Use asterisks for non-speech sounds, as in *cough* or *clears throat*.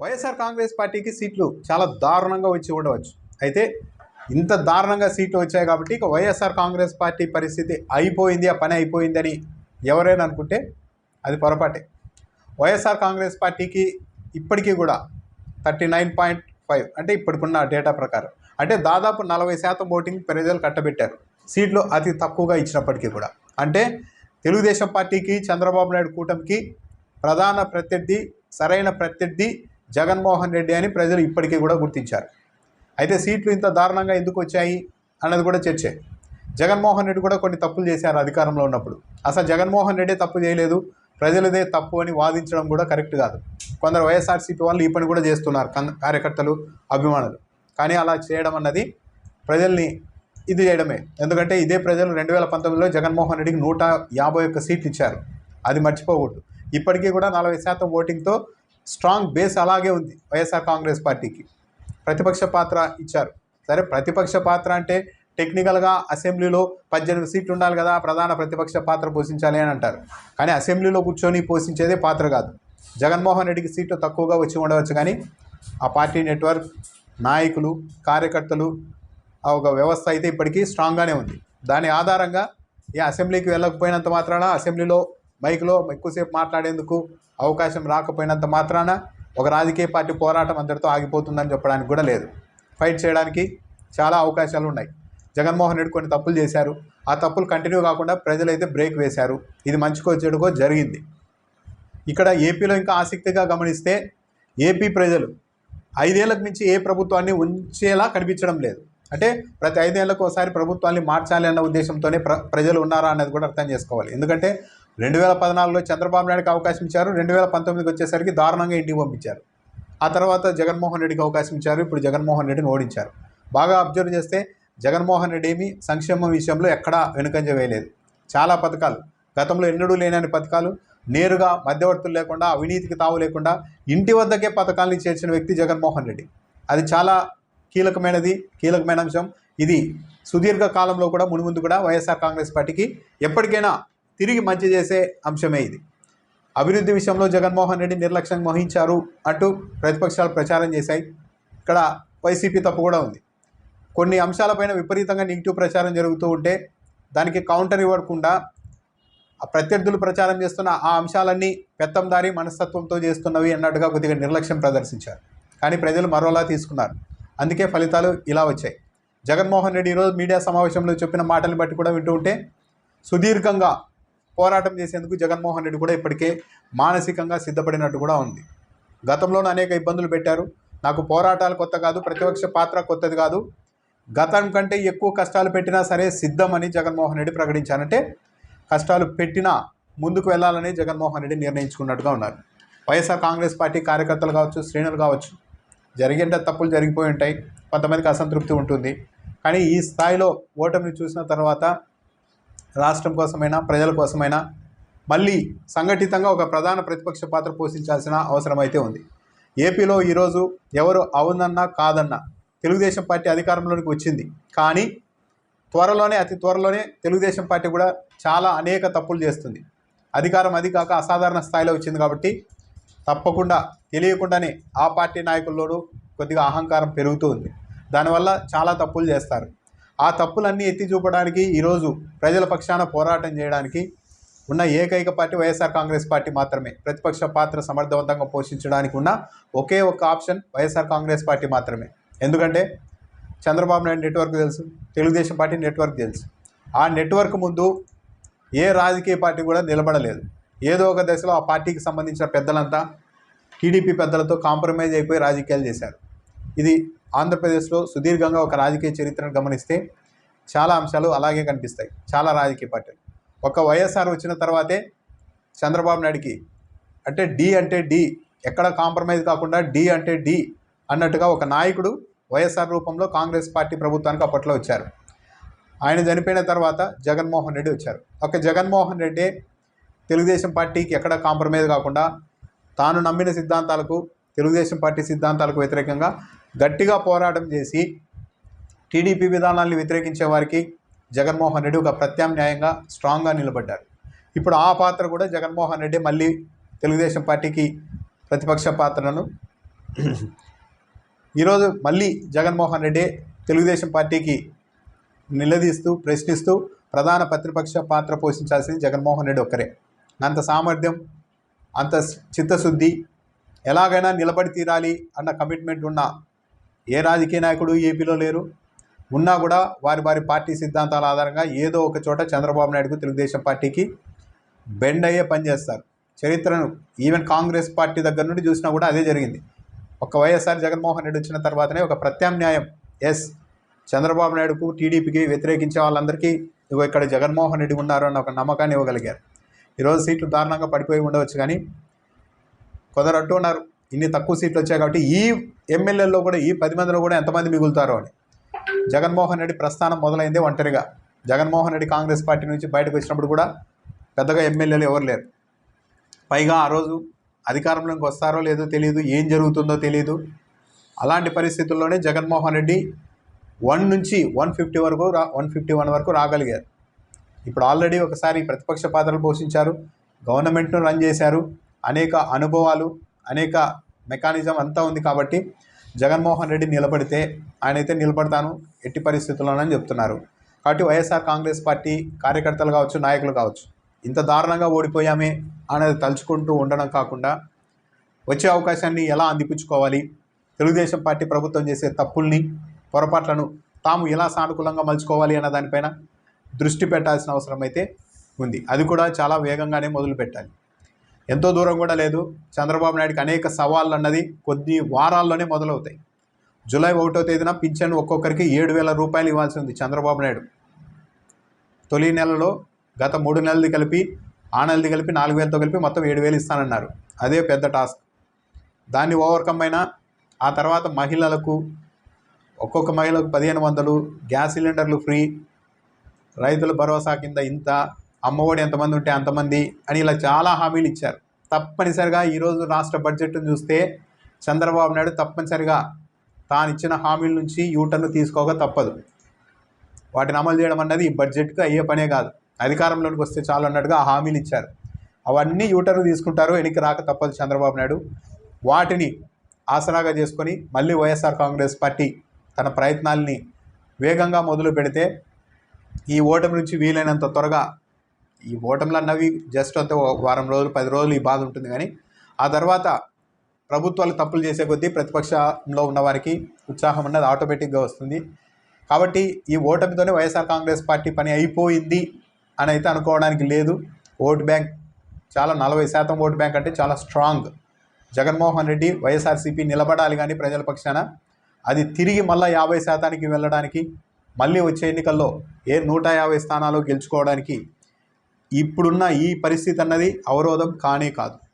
వైఎస్ఆర్ కాంగ్రెస్ పార్టీకి సీట్లు చాలా దారుణంగా వచ్చి ఉండవచ్చు. అయితే ఇంత దారుణంగా సీట్లు వచ్చాయి కాబట్టి ఇక వైఎస్ఆర్ కాంగ్రెస్ పార్టీ పరిస్థితి అయిపోయింది ఆ పని అయిపోయిందని ఎవరైనా అనుకుంటే అది పొరపాటే. వైఎస్ఆర్ కాంగ్రెస్ పార్టీకి ఇప్పటికీ కూడా థర్టీ నైన్ పాయింట్ ఫైవ్ అంటే ఇప్పటికున్న డేటా ప్రకారం అంటే దాదాపు నలభై శాతం ఓటింగ్ ప్రజలు కట్టబెట్టారు. సీట్లు అతి తక్కువగా ఇచ్చినప్పటికీ కూడా. అంటే తెలుగుదేశం పార్టీకి చంద్రబాబు నాయుడు కూటమికి ప్రధాన ప్రత్యర్థి సరైన ప్రత్యర్థి జగన్మోహన్ రెడ్డి అని ప్రజలు ఇప్పటికీ కూడా గుర్తించారు. అయితే సీట్లు ఇంత దారుణంగా ఎందుకు వచ్చాయి అన్నది కూడా చర్చే. జగన్మోహన్ రెడ్డి కూడా కొన్ని తప్పులు చేశారు అధికారంలో ఉన్నప్పుడు. అసలు జగన్మోహన్ రెడ్డి తప్పు చేయలేదు ప్రజలదే తప్పు అని వాదించడం కూడా కరెక్ట్ కాదు. కొందరు వైఎస్ఆర్సీపీ వాళ్ళు ఈ పని కూడా చేస్తున్నారు కన్- కార్యకర్తలు అభిమానులు. కానీ అలా చేయడం అన్నది ప్రజల్ని ఇది చేయడమే. ఎందుకంటే ఇదే ప్రజలు రెండు వేల పంతొమ్మిదిలో జగన్మోహన్ రెడ్డికి నూట యాభై ఒక్క సీట్లు ఇచ్చారు. అది మర్చిపోకూడదు. ఇప్పటికీ కూడా నలభై శాతం ఓటింగ్తో స్ట్రాంగ్ బేస్ అలాగే ఉంది వైఎస్ఆర్ కాంగ్రెస్ పార్టీకి. ప్రతిపక్ష పాత్ర ఇచ్చారు. సరే ప్రతిపక్ష పాత్ర అంటే టెక్నికల్గా అసెంబ్లీలో పద్దెనిమిది సీట్లు ఉండాలి కదా ప్రధాన ప్రతిపక్ష పాత్ర పోషించాలి అని అంటారు. కానీ అసెంబ్లీలో కూర్చొని పోషించేదే పాత్ర కాదు. జగన్మోహన్ రెడ్డికి సీట్లు తక్కువగా వచ్చి ఉండవచ్చు కానీ ఆ పార్టీ నెట్వర్క్ నాయకులు కార్యకర్తలు ఆ ఒక వ్యవస్థ అయితే ఇప్పటికీ స్ట్రాంగ్గానే ఉంది. దాని ఆధారంగా ఈ అసెంబ్లీకి వెళ్ళకపోయినంత మాత్రాన అసెంబ్లీలో మైక్లో ఎక్కువసేపు మాట్లాడేందుకు అవకాశం రాకపోయినంత మాత్రాన ఒక రాజకీయ పార్టీ పోరాటం అందరితో ఆగిపోతుందని చెప్పడానికి కూడా లేదు. ఫైట్ చేయడానికి చాలా అవకాశాలు ఉన్నాయి. జగన్మోహన్ రెడ్డి కొన్ని తప్పులు చేశారు. ఆ తప్పులు కంటిన్యూ కాకుండా ప్రజలైతే బ్రేక్ వేశారు. ఇది మంచికో చెడుకో జరిగింది. ఇక్కడ ఏపీలో ఇంకా ఆసక్తిగా గమనిస్తే ఏపీ ప్రజలు ఐదేళ్ళకు మించి ఏ ప్రభుత్వాన్ని ఉంచేలా కనిపించడం లేదు. అంటే ప్రతి ఐదేళ్ళకు ఒకసారి ప్రభుత్వాన్ని మార్చాలి అన్న ఉద్దేశంతోనే ప్ర ప్రజలు ఉన్నారా అన్నది కూడా అర్థం చేసుకోవాలి. ఎందుకంటే రెండు వేల పద్నాలుగులో చంద్రబాబు నాయుడుకి అవకాశం ఇచ్చారు. రెండు వేల పంతొమ్మిదికి వచ్చేసరికి దారుణంగా ఇంటికి పంపించారు. ఆ తర్వాత జగన్మోహన్ రెడ్డికి అవకాశం ఇచ్చారు. ఇప్పుడు జగన్మోహన్ రెడ్డిని ఓడించారు. బాగా అబ్జర్వ్ చేస్తే జగన్మోహన్ రెడ్డి ఏమి సంక్షేమం విషయంలో ఎక్కడా వెనుకంజ వేయలేదు. చాలా పథకాలు. గతంలో ఎన్నడూ లేనని పథకాలు. నేరుగా మధ్యవర్తులు లేకుండా అవినీతికి తావు లేకుండా ఇంటి వద్దకే పథకాలని చేర్చిన వ్యక్తి జగన్మోహన్ రెడ్డి. అది చాలా కీలకమైనది కీలకమైన అంశం. ఇది సుదీర్ఘ కాలంలో కూడా మునుముందు కూడా వైఎస్ఆర్ కాంగ్రెస్ పార్టీకి ఎప్పటికైనా తిరిగి మంచి చేసే అంశమే ఇది. అభివృద్ధి విషయంలో జగన్మోహన్ రెడ్డి నిర్లక్ష్యం వహించారు అంటూ ప్రతిపక్షాలు ప్రచారం చేశాయి. ఇక్కడ వైసీపీ తప్పు కూడా ఉంది. కొన్ని అంశాలపైన విపరీతంగా నెగిటివ్ ప్రచారం జరుగుతూ ఉంటే దానికి కౌంటర్ ఇవ్వకుండా ఆ ప్రత్యర్థులు ప్రచారం చేస్తున్న ఆ అంశాలన్నీ పెత్తందారి మనస్తత్వంతో చేస్తున్నవి అన్నట్టుగా కొద్దిగా నిర్లక్ష్యం ప్రదర్శించారు. కానీ ప్రజలు మరోలా తీసుకున్నారు. అందుకే ఫలితాలు ఇలా వచ్చాయి. జగన్మోహన్ రెడ్డి ఈరోజు మీడియా సమావేశంలో చెప్పిన మాటలు బట్టి కూడా వింటూ ఉంటే సుదీర్ఘంగా పోరాటం చేసేందుకు జగన్మోహన్ రెడ్డి కూడా ఇప్పటికే మానసికంగా సిద్ధపడినట్టు కూడా ఉంది. గతంలోనూ అనేక ఇబ్బందులు పెట్టారు. నాకు పోరాటాలు కొత్త కాదు ప్రతిపక్ష పాత్ర కొత్తది కాదు. గతం కంటే ఎక్కువ కష్టాలు పెట్టినా సరే సిద్ధమని జగన్మోహన్ రెడ్డి ప్రకటించారంటే కష్టాలు పెట్టినా ముందుకు వెళ్ళాలని జగన్మోహన్ రెడ్డి నిర్ణయించుకున్నట్టుగా ఉన్నారు. వైఎస్ఆర్ కాంగ్రెస్ పార్టీ కార్యకర్తలు కావచ్చు శ్రేణులు కావచ్చు జరిగేట తప్పులు జరిగిపోయి ఉంటాయి. కొంతమందికి అసంతృప్తి ఉంటుంది. కానీ ఈ స్థాయిలో ఓటమిని చూసిన తర్వాత రాష్ట్రం కోసమైనా ప్రజల కోసమైనా మళ్ళీ సంఘటితంగా ఒక ప్రధాన ప్రతిపక్ష పాత్ర పోషించాల్సిన అవసరం అయితే ఉంది. ఏపీలో ఈరోజు ఎవరు అవునన్నా కాదన్నా తెలుగుదేశం పార్టీ అధికారంలోనికి వచ్చింది. కానీ త్వరలోనే అతి త్వరలోనే తెలుగుదేశం పార్టీ కూడా చాలా అనేక తప్పులు చేస్తుంది. అధికారం అది కాక అసాధారణ స్థాయిలో వచ్చింది కాబట్టి తప్పకుండా తెలియకుండానే ఆ పార్టీ నాయకుల్లోనూ కొద్దిగా అహంకారం పెరుగుతూ ఉంది. దానివల్ల చాలా తప్పులు చేస్తారు. ఆ తప్పులన్నీ ఎత్తి చూపడానికి ఈరోజు ప్రజల పక్షాన పోరాటం చేయడానికి ఉన్న ఏకైక పార్టీ వైఎస్ఆర్ కాంగ్రెస్ పార్టీ మాత్రమే. ప్రతిపక్ష పాత్ర సమర్థవంతంగా పోషించడానికి ఉన్న ఒకే ఒక ఆప్షన్ వైఎస్ఆర్ కాంగ్రెస్ పార్టీ మాత్రమే. ఎందుకంటే చంద్రబాబు నాయుడు నెట్వర్క్ తెలుసు తెలుగుదేశం పార్టీ నెట్వర్క్ తెలుసు. ఆ నెట్వర్క్ ముందు ఏ రాజకీయ పార్టీ కూడా నిలబడలేదు. ఏదో ఒక దశలో ఆ పార్టీకి సంబంధించిన పెద్దలంతా టీడీపీ పెద్దలతో కాంప్రమైజ్ అయిపోయి రాజకీయాలు చేశారు. ఇది ఆంధ్రప్రదేశ్లో సుదీర్ఘంగా ఒక రాజకీయ చరిత్రను గమనిస్తే చాలా అంశాలు అలాగే కనిపిస్తాయి. చాలా రాజకీయ పార్టీలు. ఒక వైఎస్ఆర్ వచ్చిన తర్వాతే చంద్రబాబు నాయుడికి అంటే డి అంటే డి ఎక్కడ కాంప్రమైజ్ కాకుండా డి అంటే డి అన్నట్టుగా ఒక నాయకుడు వైఎస్ఆర్ రూపంలో కాంగ్రెస్ పార్టీ ప్రభుత్వానికి అప్పట్లో వచ్చారు. ఆయన చనిపోయిన తర్వాత జగన్మోహన్ రెడ్డి వచ్చారు. ఒక జగన్మోహన్ రెడ్డి తెలుగుదేశం పార్టీకి ఎక్కడ కాంప్రమైజ్ కాకుండా తాను నమ్మిన సిద్ధాంతాలకు తెలుగుదేశం పార్టీ సిద్ధాంతాలకు వ్యతిరేకంగా గట్టిగా పోరాటం చేసి టీడీపీ విధానాల్ని వ్యతిరేకించే వారికి జగన్మోహన్ రెడ్డి ఒక ప్రత్యామ్నాయంగా స్ట్రాంగ్గా నిలబడ్డారు. ఇప్పుడు ఆ పాత్ర కూడా జగన్మోహన్ రెడ్డి మళ్ళీ తెలుగుదేశం పార్టీకి ప్రతిపక్ష పాత్రను *clears throat* ఈరోజు మళ్ళీ జగన్మోహన్ రెడ్డి తెలుగుదేశం పార్టీకి నిలదీస్తూ ప్రశ్నిస్తూ ప్రధాన ప్రతిపక్ష పాత్ర పోషించాల్సింది జగన్మోహన్ రెడ్డి ఒక్కరే. అంత సామర్థ్యం అంత చిత్తశుద్ధి ఎలాగైనా నిలబడి తీరాలి అన్న కమిట్మెంట్ ఉన్న ఏ రాజకీయ నాయకుడు ఏపీలో లేరు. ఉన్నా కూడా వారి వారి పార్టీ సిద్ధాంతాల ఆధారంగా ఏదో ఒక చోట చంద్రబాబు నాయుడుకు తెలుగుదేశం పార్టీకి బెండ్ అయ్యే పనిచేస్తారు చరిత్రను ఈవెన్ కాంగ్రెస్ పార్టీ దగ్గర నుండి చూసినా కూడా అదే జరిగింది. ఒక వైఎస్ఆర్ జగన్మోహన్ రెడ్డి వచ్చిన తర్వాతనే ఒక ప్రత్యామ్నాయం ఎస్ చంద్రబాబు నాయుడుకు టీడీపీకి వ్యతిరేకించే వాళ్ళందరికీ ఇగో ఇక్కడ జగన్మోహన్ రెడ్డి ఉన్నారు అన్న ఒక నమ్మకాన్ని ఇవ్వగలిగారు. ఈరోజు సీట్లు దారుణంగా పడిపోయి ఉండవచ్చు కానీ కొందరు అంటూ ఉన్నారు. ఇన్ని తక్కువ సీట్లు వచ్చాయి కాబట్టి ఈ ఎమ్మెల్యేల్లో కూడా ఈ పది మందిలో కూడా ఎంతమంది మిగులుతారో అని. జగన్మోహన్ రెడ్డి ప్రస్థానం మొదలైందే ఒంటరిగా. జగన్మోహన్ రెడ్డి కాంగ్రెస్ పార్టీ నుంచి బయటకు వచ్చినప్పుడు కూడా పెద్దగా ఎమ్మెల్యేలు ఎవరు లేరు. పైగా ఆ రోజు అధికారంలోకి వస్తారో లేదో తెలియదు ఏం జరుగుతుందో తెలియదు అలాంటి పరిస్థితుల్లోనే జగన్మోహన్ రెడ్డి వన్ నుంచి వన్ ఫిఫ్టీ వరకు రా వన్ ఫిఫ్టీ వన్ వరకు రాగలిగారు. ఇప్పుడు ఆల్రెడీ ఒకసారి ప్రతిపక్ష పాత్రలు పోషించారు గవర్నమెంట్ను రన్ చేశారు అనేక అనుభవాలు అనేక మెకానిజం అంతా ఉంది కాబట్టి జగన్మోహన్ రెడ్డి నిలబడితే ఆయన అయితే నిలబడతాను ఎట్టి పరిస్థితుల్లోనని చెప్తున్నారు. కాబట్టి వైఎస్ఆర్ కాంగ్రెస్ పార్టీ కార్యకర్తలు కావచ్చు నాయకులు కావచ్చు ఇంత దారుణంగా ఓడిపోయామే అనేది తలుచుకుంటూ ఉండడం కాకుండా వచ్చే అవకాశాన్ని ఎలా అందిపుచ్చుకోవాలి తెలుగుదేశం పార్టీ ప్రభుత్వం చేసే తప్పుల్ని పొరపాట్లను తాము ఎలా సానుకూలంగా మలుచుకోవాలి అన్న దానిపైన దృష్టి పెట్టాల్సిన అవసరం అయితే ఉంది. అది కూడా చాలా వేగంగానే మొదలు పెట్టాలి ఎంతో దూరం కూడా లేదు. చంద్రబాబు నాయుడుకి అనేక సవాళ్ళు అన్నది కొద్ది వారాల్లోనే మొదలవుతాయి. జూలై ఒకటో తేదీన పింఛన్ ఒక్కొక్కరికి ఏడు వేల రూపాయలు ఇవ్వాల్సి ఉంది చంద్రబాబు నాయుడు. తొలి నెలలో గత మూడు నెలలది కలిపి ఆ నెలది కలిపి నాలుగు వేలతో కలిపి మొత్తం ఏడు వేలు ఇస్తానన్నారు. అదే పెద్ద టాస్క్. దాన్ని ఓవర్కమ్ అయినా ఆ తర్వాత మహిళలకు ఒక్కొక్క మహిళకు పదిహేను వందలు గ్యాస్ సిలిండర్లు ఫ్రీ రైతుల భరోసా కింద ఇంత అమ్మఒడి ఎంతమంది ఉంటే అంతమంది అని ఇలా చాలా హామీలు ఇచ్చారు. తప్పనిసరిగా ఈరోజు రాష్ట్ర బడ్జెట్ను చూస్తే చంద్రబాబు నాయుడు తప్పనిసరిగా తాను ఇచ్చిన హామీల నుంచి యూటర్న్ తీసుకోక తప్పదు. వాటిని అమలు చేయడం అన్నది ఈ బడ్జెట్కు అయ్యే పనే కాదు. అధికారంలోకి వస్తే చాలు అన్నట్టుగా ఆ హామీలు ఇచ్చారు. అవన్నీ యూటర్న్ తీసుకుంటారు వెనక్కి రాక తప్పదు చంద్రబాబు నాయుడు. వాటిని ఆసరాగా చేసుకొని మళ్ళీ వైఎస్ఆర్ కాంగ్రెస్ పార్టీ తన ప్రయత్నాల్ని వేగంగా మొదలు పెడితే ఈ ఓటమి నుంచి వీలైనంత త్వరగా ఈ ఓటములు అన్నవి జస్ట్ అంతా ఒక వారం రోజులు పది రోజులు ఈ బాధ ఉంటుంది. కానీ ఆ తర్వాత ప్రభుత్వాలు తప్పులు చేసే కొద్దీ ప్రతిపక్షంలో ఉన్నవారికి ఉత్సాహం అన్నది ఆటోమేటిక్గా వస్తుంది. కాబట్టి ఈ ఓటమితోనే వైఎస్ఆర్ కాంగ్రెస్ పార్టీ పని అయిపోయింది అని అయితే అనుకోవడానికి లేదు. ఓట్ బ్యాంక్ చాలా నలభై శాతం ఓటు బ్యాంక్ అంటే చాలా స్ట్రాంగ్ జగన్మోహన్ రెడ్డి వైఎస్ఆర్సీపీ నిలబడాలి కానీ ప్రజల పక్షాన అది తిరిగి మళ్ళీ యాభై శాతానికి వెళ్ళడానికి మళ్ళీ వచ్చే ఎన్నికల్లో ఏ నూట యాభై స్థానాలు గెలుచుకోవడానికి ఇప్పుడున్న ఈ పరిస్థితి అన్నది అవరోధం కానే కాదు.